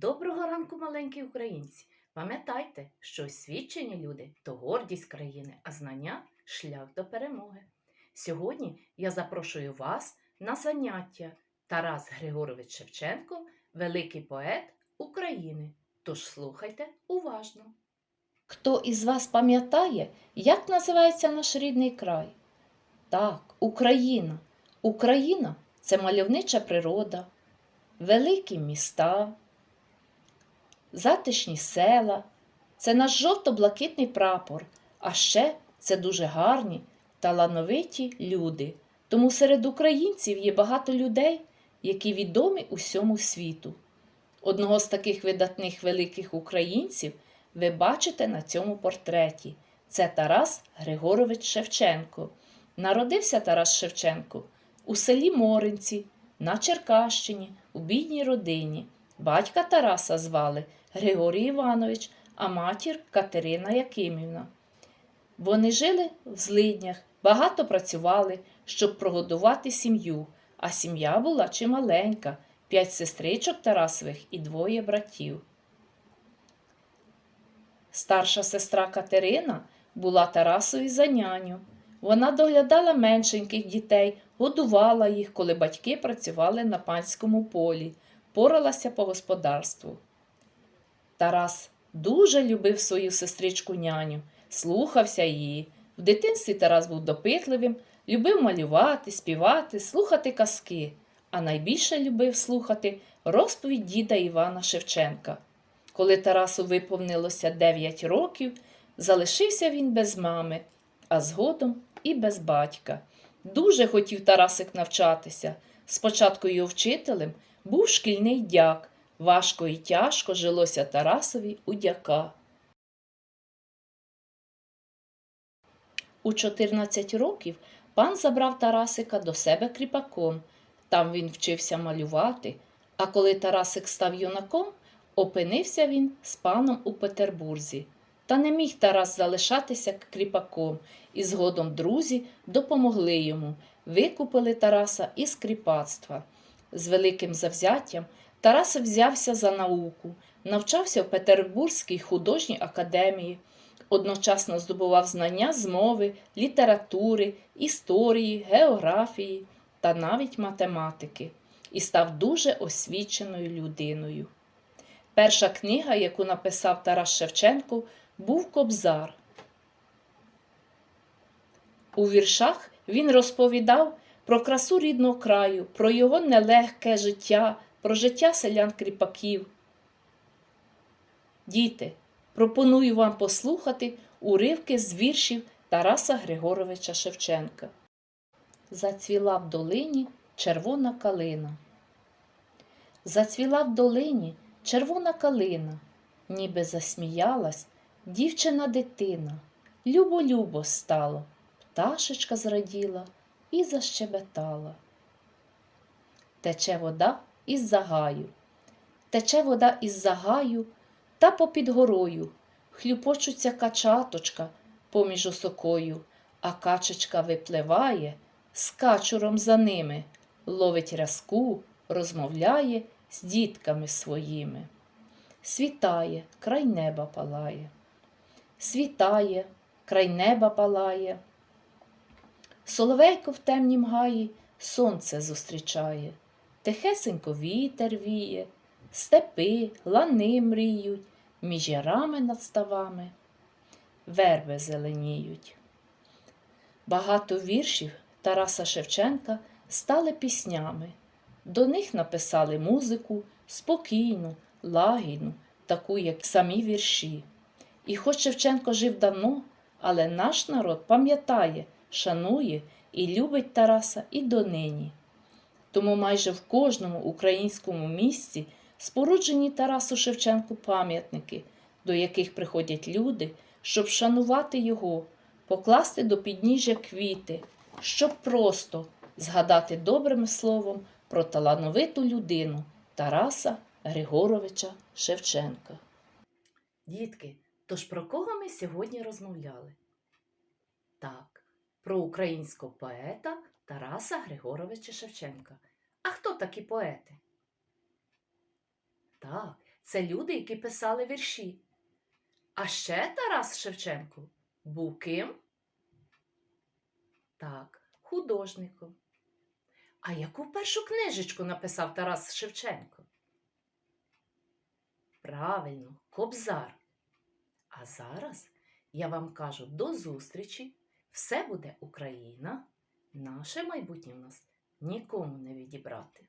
Доброго ранку, маленькі українці! Пам'ятайте, що освічені люди то гордість країни, а знання шлях до перемоги. Сьогодні я запрошую вас на заняття Тарас Григорович Шевченко, великий поет України. Тож слухайте уважно. Хто із вас пам'ятає, як називається наш рідний край? Так, Україна. Україна це мальовнича природа, великі міста, затишні села, це наш жовто-блакитний прапор, а ще це дуже гарні, талановиті люди. Тому серед українців є багато людей, які відомі усьому світу. Одного з таких видатних великих українців ви бачите на цьому портреті. Це Тарас Григорович Шевченко. Народився Тарас Шевченко у селі Моринці, на Черкащині, у бідній родині. Батька Тараса звали Григорій Іванович, а матір Катерина Якимівна. Вони жили в злиднях, багато працювали, щоб прогодувати сім'ю, а сім'я була чималенька п'ять сестричок Тарасових і двоє братів. Старша сестра Катерина була Тарасові за няню. Вона доглядала меншеньких дітей, годувала їх, коли батьки працювали на панському полі, поралася по господарству. Тарас дуже любив свою сестричку няню, слухався її. В дитинстві Тарас був допитливим, любив малювати, співати, слухати казки, а найбільше любив слухати розповідь діда Івана Шевченка. Коли Тарасу виповнилося 9 років, залишився він без мами, а згодом і без батька. Дуже хотів Тарасик навчатися. Спочатку його вчителем був шкільний дяк. Важко і тяжко жилося Тарасові у дяка. У 14 років пан забрав Тарасика до себе кріпаком. Там він вчився малювати, а коли Тарасик став юнаком, опинився він з паном у Петербурзі. Та не міг Тарас залишатися кріпаком, і згодом друзі допомогли йому, викупили Тараса із кріпацтва. З великим завзяттям Тарас взявся за науку, навчався в Петербурзькій художній академії, одночасно здобував знання з мови, літератури, історії, географії та навіть математики і став дуже освіченою людиною. Перша книга, яку написав Тарас Шевченко, був Кобзар. У віршах він розповідав про красу рідного краю, про його нелегке життя, про життя селян-кріпаків. Діти, пропоную вам послухати уривки з віршів Тараса Григоровича Шевченка. Зацвіла в долині червона калина. Зацвіла в долині червона калина, ніби засміялась дівчина дитина. Любо-любо стало, пташечка зраділа і защебетала. Тече вода із загаю, тече вода із загаю та попід горою. Хлюпочуться качаточка поміж осокою, а качечка випливає з качуром за ними, ловить рязку, розмовляє з дітками своїми. Світає, край неба палає, світає, край неба палає. Соловейко в темнім гаї сонце зустрічає, тихесенько вітер віє, степи, лани мріють, між ярами над ставами, верби зеленіють. Багато віршів Тараса Шевченка стали піснями. До них написали музику спокійну, лагідну, таку, як самі вірші. І хоч Шевченко жив давно, але наш народ пам'ятає, шанує і любить Тараса і донині. Тому майже в кожному українському місті споруджені Тарасу Шевченку пам'ятники, до яких приходять люди, щоб шанувати його, покласти до підніжжя квіти, щоб просто згадати добрим словом про талановиту людину Тараса Григоровича Шевченка. Дітки, тож про кого ми сьогодні розмовляли? Так, про українського поета Тараса Григоровича Шевченка. А хто такі поети? Так, це люди, які писали вірші. А ще Тарас Шевченко був ким? Так, художником. А яку першу книжечку написав Тарас Шевченко? Правильно, Кобзар. А зараз я вам кажу до зустрічі. Все буде Україна. Наше майбутнє в нас нікому не відібрати.